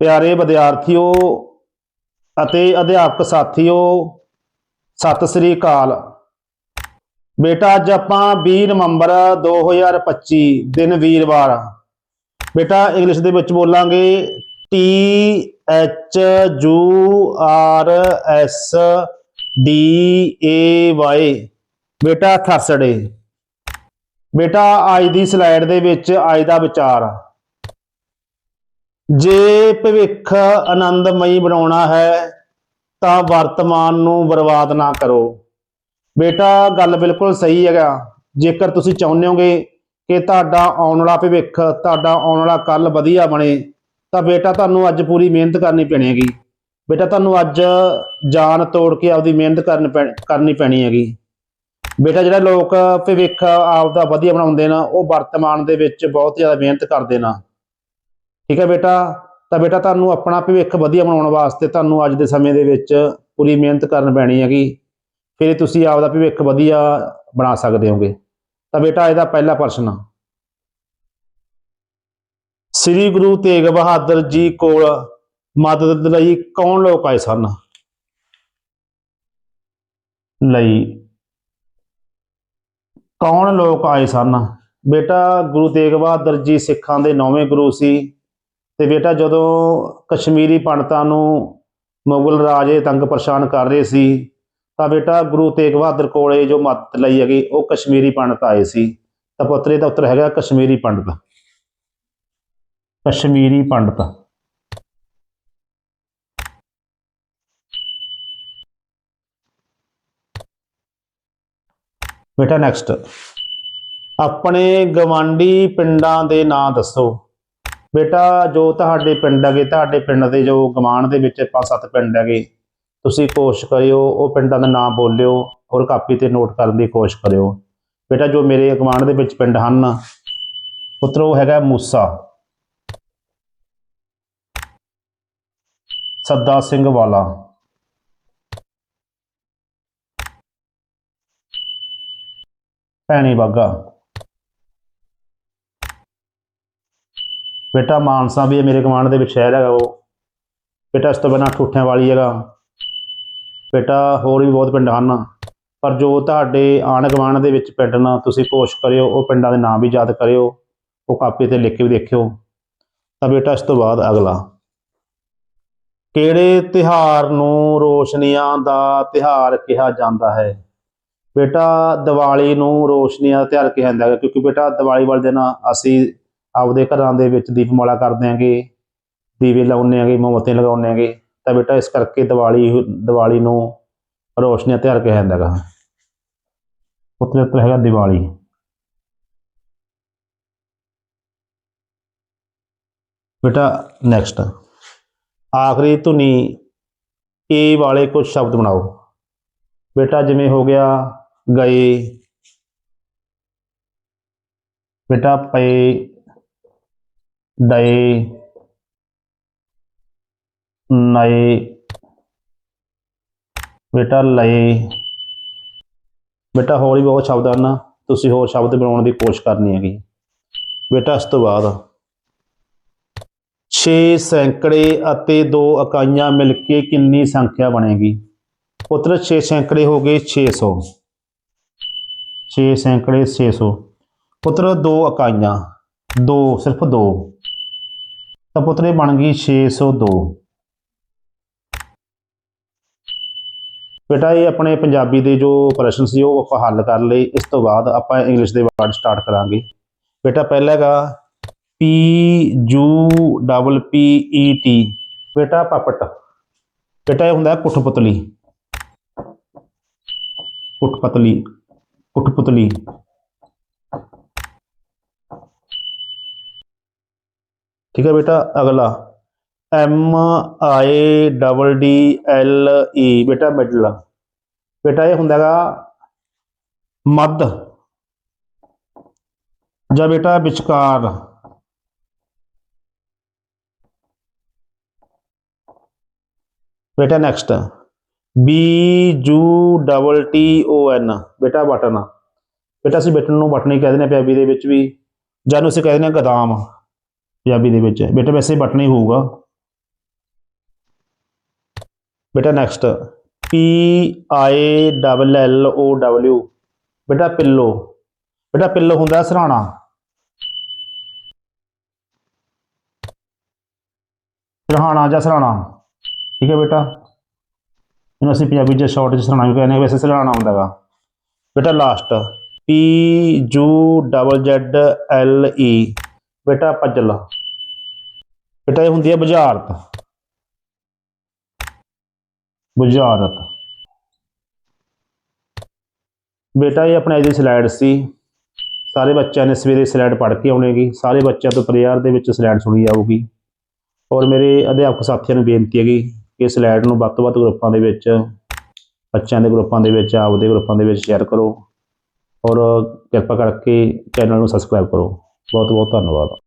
ਪਿਆਰੇ ਵਿਦਿਆਰਥੀਓ ਅਤੇ ਅਧਿਆਪਕ ਸਾਥੀਓ, ਸਤਿ ਸ੍ਰੀ ਅਕਾਲ। ਬੇਟਾ, ਅੱਜ ਆਪਾਂ 20 ਨਵੰਬਰ 2025 ਦਿਨ ਵੀਰਵਾਰ। ਬੇਟਾ, ਇੰਗਲਿਸ਼ ਦੇ ਵਿੱਚ ਬੋਲਾਂਗੇ T H U R S D A Y ਬੇਟਾ ਥਰਸਡੇ ਬੇਟਾ, ਅੱਜ ਦੀ ਸਲਾਈਡ ਦੇ ਵਿੱਚ ਅੱਜ ਦਾ ਵਿਚਾਰ। ਜੇ ਭਵਿੱਖ ਆਨੰਦਮਈ ਬਣਾਉਣਾ ਹੈ, ਤਾਂ ਵਰਤਮਾਨ ਨੂੰ ਬਰਬਾਦ ਨਾ ਕਰੋ। ਬੇਟਾ, ਗੱਲ ਬਿਲਕੁਲ ਸਹੀ ਹੈਗਾ। ਜੇਕਰ ਤੁਸੀਂ ਚਾਹੁੰਦੇ ਹੋਗੇ ਕਿ ਤੁਹਾਡਾ ਆਉਣ ਵਾਲਾ ਭਵਿੱਖ, ਤੁਹਾਡਾ ਆਉਣ ਵਾਲਾ ਕੱਲ ਵਧੀਆ ਬਣੇ, ਤਾਂ ਬੇਟਾ, ਤੁਹਾਨੂੰ ਅੱਜ ਪੂਰੀ ਮਿਹਨਤ ਕਰਨੀ ਪੈਣੀ ਹੈਗੀ। ਬੇਟਾ, ਤੁਹਾਨੂੰ ਅੱਜ ਜਾਨ ਤੋੜ ਕੇ ਆਪਦੀ ਮਿਹਨਤ ਕਰਨ ਪੈ- ਕਰਨੀ ਪੈਣੀ ਹੈਗੀ। ਬੇਟਾ, ਜਿਹੜਾ ਲੋਕ ਭਵਿੱਖ ਆਪਦਾ ਵਧੀਆ ਬਣਾਉਂਦੇ ਨੇ, ਉਹ ਵਰਤਮਾਨ ਦੇ ਵਿੱਚ ਬਹੁਤ ਜ਼ਿਆਦਾ ਮਿਹਨਤ ਕਰਦੇ ਨੇ। ਠੀਕ ਹੈ ਬੇਟਾ? ਤਾਂ ਬੇਟਾ ਤੁਹਾਨੂੰ ਆਪਣਾ ਭਵਿੱਖ ਵਧੀਆ ਬਣਾਉਣ ਵਾਸਤੇ ਤੁਹਾਨੂੰ ਅੱਜ ਦੇ ਸਮੇਂ ਦੇ ਵਿੱਚ ਪੂਰੀ ਮਿਹਨਤ ਕਰਨ ਪੈਣੀ ਹੈਗੀ। ਫਿਰ ਤੁਸੀਂ ਆਪਦਾ ਭਵਿੱਖ ਵਧੀਆ ਬਣਾ ਸਕਦੇ ਹੋਗੇ। ਤਾਂ ਬੇਟਾ, ਇਹਦਾ ਪਹਿਲਾ ਪ੍ਰਸ਼ਨ ਆ। ਸ੍ਰੀ ਗੁਰੂ ਤੇਗ ਬਹਾਦਰ ਜੀ ਕੋਲ ਮਦਦ ਲਈ ਕੌਣ ਲੋਕ ਆਏ ਸਨ? ਲਈ। ਕੌਣ ਲੋਕ ਆਏ ਸਨ? ਬੇਟਾ, ਗੁਰੂ ਤੇਗ ਬਹਾਦਰ ਜੀ ਸਿੱਖਾਂ ਦੇ ਨੌਵੇਂ ਗੁਰੂ ਸੀ। ਤੇ ਬੇਟਾ ਜਦੋਂ ਕਸ਼ਮੀਰੀ ਪੰਡਤਾਂ ਨੂੰ ਮੁਗਲ ਰਾਜੇ ਤੰਗ ਪਰੇਸ਼ਾਨ ਕਰ ਰਹੇ ਸੀ, ਤਾਂ ਬੇਟਾ ਗੁਰੂ ਤੇਗ ਬਹਾਦਰ ਕੋਲੇ ਜੋ ਮਦਦ ਲਈ ਹੈਗੀ, ਉਹ ਕਸ਼ਮੀਰੀ ਪੰਡਤ ਆਏ ਸੀ। ਤਾਂ ਪੁੱਤਰੇ ਦਾ ਉੱਤਰ ਹੈਗਾ ਕਸ਼ਮੀਰੀ ਪੰਡਤ। ਕਸ਼ਮੀਰੀ ਪੰਡਤ। ਬੇਟਾ ਨੈਕਸਟ ਆਪਣੇ ਗਵਾਂਢੀ ਪਿੰਡਾਂ ਦੇ ਨਾਂ ਦੱਸੋ। ਬੇਟਾ, ਜੋ ਤੁਹਾਡੇ ਪਿੰਡ ਹੈਗੇ, ਤੁਹਾਡੇ ਪਿੰਡ ਦੇ ਜੋ ਗਵਾਂਢ ਦੇ ਵਿੱਚ ਪੰਜ ਸੱਤ ਪਿੰਡ ਹੈਗੇ, ਤੁਸੀਂ ਕੋਸ਼ਿਸ਼ ਕਰਿਓ, ਉਹ ਪਿੰਡਾਂ ਦਾ ਨਾਮ ਬੋਲਿਓ ਔਰ ਕਾਪੀ ਤੇ ਨੋਟ ਕਰਨ ਦੀ ਕੋਸ਼ਿਸ਼ ਕਰਿਓ। ਬੇਟਾ, ਜੋ ਮੇਰੇ ਗਵਾਂਢ ਦੇ ਵਿੱਚ ਪਿੰਡ ਹਨ, ਪੁੱਤਰੋ ਹੈਗਾ ਮੂਸਾ। ਸੱਦਾ ਸਿੰਘ ਵਾਲਾ। ਭੈਣੀ ਬਾਗਾ। ਬੇਟਾ ਮਾਨਸਾ ਵੀ ਹੈ ਮੇਰੇ ਕਮਾਂਡ ਦੇ ਵਿੱਚ ਸ਼ਹਿਰ ਹੈਗਾ ਉਹ। ਬੇਟਾ ਇਸ ਤੋਂ ਬਿਨਾਂ ਠੂਠਿਆਂ ਵਾਲੀ ਹੈਗਾ। ਬੇਟਾ ਹੋਰ ਵੀ ਬਹੁਤ ਪਿੰਡ ਹਨ। ਪਰ ਜੋ ਤੁਹਾਡੇ ਆਂਢ ਗੁਆਂਢ ਦੇ ਵਿੱਚ ਪਿੰਡ ਨਾ, ਤੁਸੀਂ ਕੋਸ਼ਿਸ਼ ਕਰਿਓ, ਉਹ ਪਿੰਡਾਂ ਦੇ ਨਾਮ ਵੀ ਯਾਦ ਕਰਿਓ, ਉਹ ਕਾਪੀ ਤੇ ਲਿਖ ਕੇ ਵੀ ਦੇਖਿਓ। ਤਾਂ ਬੇਟਾ ਇਸ ਤੋਂ ਬਾਅਦ ਅਗਲਾ। ਕਿਹੜੇ ਤਿਹਾਰ ਨੂੰ ਰੋਸ਼ਨੀਆਂ ਦਾ ਤਿਹਾਰ ਕਿਹਾ ਜਾਂਦਾ ਹੈ? ਬੇਟਾ ਦੀਵਾਲੀ ਨੂੰ ਰੋਸ਼ਨੀਆਂ ਦਾ ਤਿਉਹਾਰ ਕਿਹਾ ਜਾਂਦਾ ਹੈ ਕਿਉਂਕਿ ਬੇਟਾ ਦੀਵਾਲੀ ਵਾਲੇ ਦਿਨ ਅਸੀਂ ਆਪਦੇ ਘਰਾਂ ਦੇ ਵਿੱਚ ਦੀਪਮਾਲਾ ਕਰਦੇ ਆਂਗੇ ਦੀਵੇ ਲਾਉਂਦੇ ਆਂਗੇ, ਮੋਮਬੱਤੀਆਂ ਲਗਾਉਂਦੇ ਆਂਗੇ, ਤਾਂ ਬੇਟਾ ਇਸ ਕਰਕੇ ਦੀਵਾਲੀ ਦੀਵਾਲੀ ਨੂੰ ਰੋਸ਼ਨੀਆਂ ਤਿਉਹਾਰ ਕਿਹਾ ਜਾਂਦਾ ਹੈਗਾ ਉੱਤਰ ਉੱਤਰ ਹੈਗਾ ਦੀਵਾਲੀ। ਬੇਟਾ ਨੈਕਸਟ ਆਖਰੀ ਧੁਨੀ, ਏ ਵਾਲੇ ਕੁਝ ਸ਼ਬਦ ਬਣਾਓ। ਬੇਟਾ ਜਿਵੇਂ ਹੋ ਗਿਆ ਗਏ, ਬੇਟਾ ਪਏ ਦਏ ਨਏ ਬੇਟਾ ਲਏ। ਬੇਟਾ ਹੋਰ ਵੀ ਬਹੁਤ ਸ਼ਬਦ ਹਨ। ਤੁਸੀਂ ਹੋਰ ਸ਼ਬਦ ਬਣਾਉਣ ਦੀ ਕੋਸ਼ਿਸ਼ ਕਰਨੀ ਹੈਗੀ। ਬੇਟਾ, ਇਸ ਤੋਂ ਬਾਅਦ 6 ਸੈਂਕੜੇ ਅਤੇ 2 ਇਕਾਈਆਂ ਮਿਲ ਕੇ ਕਿੰਨੀ ਸੰਖਿਆ ਬਣੇਗੀ? ਪੁੱਤਰ 6 ਸੈਂਕੜੇ ਹੋ ਗਏ 600 6 ਸੈਂਕੜੇ 600 ਪੁੱਤਰ 2 ਇਕਾਈਆਂ। 2 ਸਿਰਫ 2 ਤਾਂ ਪੁੱਤਰ ਬਣ ਗਈ 602 ਬੇਟਾ, ਇਹ ਆਪਣੇ ਪੰਜਾਬੀ ਦੇ ਜੋ ਪ੍ਰਸ਼ਨ ਸੀ, ਉਹ ਆਪਾਂ ਹੱਲ ਕਰ ਲਏ। ਇਸ ਤੋਂ ਬਾਅਦ ਆਪਾਂ ਇੰਗਲਿਸ਼ ਦੇ ਵਰਡ ਸਟਾਰਟ ਕਰਾਂਗੇ। ਬੇਟਾ, ਪਹਿਲਾ ਹੈਗਾ P U double P E T ਬੇਟਾ, ਪਪਟ। ਬੇਟਾ, ਇਹ ਹੁੰਦਾ ਹੈ ਕੁੱਠਪੁਤਲੀ ਕੁੱਠਪਤਲੀ ਕੁੱਠਪੁਤਲੀ ਠੀਕ ਹੈ ਬੇਟਾ, ਅਗਲਾ। M I double D L E ਬੇਟਾ ਮਿਡਲ ਬੇਟਾ, ਇਹ ਹੁੰਦਾ ਹੈਗਾ ਮੱਧ। ਜਾਂ ਬੇਟਾ, ਵਿਚਕਾਰ। ਬੇਟਾ next B U double T O N ਬੇਟਾ ਬਟਨ ਬੇਟਾ, ਅਸੀਂ ਬਟਨ ਨੂੰ ਬਟਨ ਹੀ ਕਹਿ ਦਿੰਦੇ ਹਾਂ ਪੰਜਾਬੀ ਦੇ ਵਿੱਚ ਵੀ। ਜਾਂ ਨੂੰ ਅਸੀਂ ਕਹਿ ਦਿੰਦੇ ਹਾਂ ਗਦਾਮ। ਪੰਜਾਬੀ ਦੇ ਵਿੱਚ। ਬੇਟਾ, ਵੈਸੇ ਬਟਨ ਹੀ ਹੋਊਗਾ। ਬੇਟਾ next P I double L O W ਬੇਟਾ, ਪਿੱਲੋ। ਬੇਟਾ, ਪਿੱਲੋ ਹੁੰਦਾ ਸਰਾਣਾ। ਸਰਾਣਾ ਜਾਂ ਸਰਾਣਾ। ਠੀਕ ਹੈ ਬੇਟਾ? ਇਹਨੂੰ ਅਸੀਂ ਪੰਜਾਬੀ ਚ ਸ਼ਾਰਟ ਚ ਸਰਾਣਾ ਵੀ ਕਹਿੰਦੇ ਹਾਂ। ਵੈਸੇ ਸਰਾਣਾ ਹੁੰਦਾ ਗਾ। ਬੇਟਾ last P U double Z L E ਬੇਟਾ ਪਜਲ। ਬੇਟਾ, ਇਹ ਹੁੰਦੀ ਹੈ ਬੁਝਾਰਤ। ਬੁਝਾਰਤ। ਬੇਟਾ, ਇਹ ਆਪਣੇ ਅੱਜ ਦੀ ਸਲਾਈਡ ਸੀ। ਸਾਰੇ ਬੱਚਿਆਂ ਨੇ ਸਵੇਰੇ ਸਲਾਈਡ ਪੜ੍ਹ ਕੇ ਆਉਣੇਗੀ ਸਾਰੇ ਬੱਚਿਆਂ ਤੋਂ ਪ੍ਰੇਅਰ ਦੇ ਵਿੱਚ ਸਲਾਈਡ ਸੁਣੀ ਜਾਊਗੀ। ਔਰ ਮੇਰੇ ਅਧਿਆਪਕ ਸਾਥੀਆਂ ਨੂੰ ਬੇਨਤੀ ਹੈਗੀ ਕਿ ਸਲਾਈਡ ਨੂੰ ਵੱਧ ਤੋਂ ਵੱਧ ਗਰੁੱਪਾਂ ਦੇ ਵਿੱਚ, ਬੱਚਿਆਂ ਦੇ ਗਰੁੱਪਾਂ ਦੇ ਵਿੱਚ, ਆਪਦੇ ਗਰੁੱਪਾਂ ਦੇ ਵਿੱਚ ਸ਼ੇਅਰ ਕਰੋ। ਔਰ ਕਿਰਪਾ ਕਰਕੇ ਚੈਨਲ ਨੂੰ ਸਬਸਕ੍ਰਾਈਬ ਕਰੋ। ਬਹੁਤ ਬਹੁਤ ਧੰਨਵਾਦ